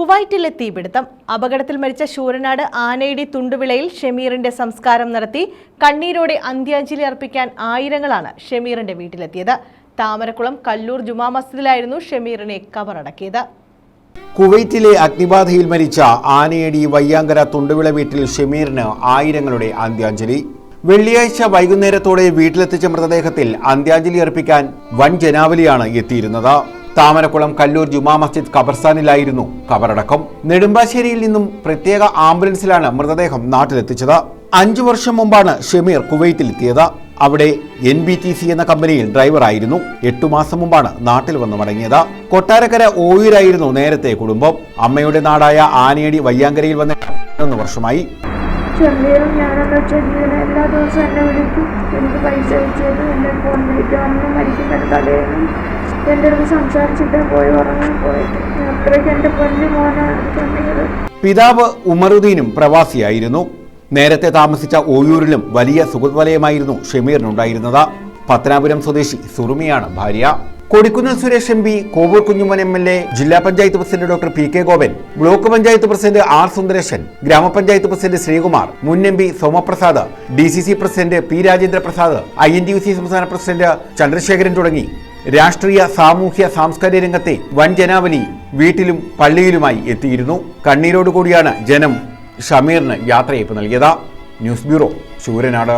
കുവൈറ്റിലെ തീപിടുത്തം അപകടത്തിൽ മരിച്ച ശൂരനാട് ആനയിടി തുണ്ടുവിളയിൽ ഷമീറിന്റെ സംസ്കാരം നടത്തി കണ്ണീരോടെ അന്ത്യാഞ്ജലി അർപ്പിക്കാൻ ആയിരങ്ങളാണ് ഷമീറിന്റെ വീട്ടിലെത്തിയത്. താമരക്കുളം കല്ലൂർ ജുമാ മസ്ജിദിലായിരുന്നു ഷമീറിനെ കബറടക്കിയത്. കുവൈറ്റിലെ അഗ്നിബാധയിൽ മരിച്ച ആനയടി വയ്യാങ്കര തുണ്ടുവിള വീട്ടിൽ ഷമീറിന് ആയിരങ്ങളുടെ അന്ത്യാഞ്ജലി. വെള്ളിയാഴ്ച വൈകുന്നേരത്തോടെ വീട്ടിലെത്തിച്ച മൃതദേഹത്തിൽ അന്ത്യാഞ്ജലി അർപ്പിക്കാൻ വൻ ജനാവലിയാണ് എത്തിയിരുന്നത്. താമരക്കുളം കല്ലൂർ ജുമാ മസ്ജിദ് ഖബർസ്ഥാനിലായിരുന്നു. കബറടക്കം നെടുമ്പാശ്ശേരിയിൽ നിന്നും പ്രത്യേക ആംബുലൻസിലാണ് മൃതദേഹം നാട്ടിലെത്തിച്ചത്. അഞ്ചു വർഷം മുമ്പാണ് ഷമീർ കുവൈറ്റിലെത്തിയത്. അവിടെ എൻ ബി ടി സി എന്ന കമ്പനിയിൽ ഡ്രൈവറായിരുന്നു. എട്ടു മാസം മുമ്പാണ് നാട്ടിൽ വന്ന് മടങ്ങിയത്. കൊട്ടാരക്കര ഓയൂരായിരുന്നു നേരത്തെ കുടുംബം. അമ്മയുടെ നാടായ ആനയടി വയ്യാങ്കരയിൽ വന്ന പതിനൊന്ന് വർഷമായി. ചെമ്മീറും ഞാനൊക്കെ ഇങ്ങനെ എല്ലാ ദിവസവും എന്നെ വിളിക്കും. എനിക്ക് പൈസ അയച്ചത് എന്റെ ഫോൺ വിളിക്കാൻ മരിക്കുന്ന തലേന്നും എന്റെ അടുത്ത് സംസാരിച്ചിട്ട് പോയി ഉറങ്ങാൻ പോയിട്ട്. അത്രയ്ക്ക് എന്റെ പൊന്നു മോനാണ് പിതാവ് ഉമറുദ്ദീനും പ്രവാസിയായിരുന്നു. നേരത്തെ താമസിച്ച ഓയൂരിലും വലിയ സുഹൃത്വലയമായിരുന്നു ഷമീറിനുണ്ടായിരുന്നത്. പത്തനാപുരം സ്വദേശി സുറുമിയാണ് ഭാര്യ. Kodikunnil Suresh M P Kovoor Kunjumon M L A ജില്ലാ panchayat president doctor P K Gopan block panchayat president R Sundaresan ഗ്രാമപഞ്ചായത്ത് പ്രസിഡന്റ് ശ്രീകുമാർ മുൻ M P Somaprasad D C C president P Rajendra Prasad I N T U C സംസ്ഥാന president Chandrasekharan തുടങ്ങി. രാഷ്ട്രീയ സാമൂഹ്യ സാംസ്കാരിക രംഗത്തെ വൻ ജനാവലി വീട്ടിലും പള്ളിയിലുമായി എത്തിയിരുന്നു. കണ്ണീരോടുകൂടിയാണ് ജനം ഷമീറിന് യാത്രയയപ്പ് നൽകിയത്. News bureau Sooranad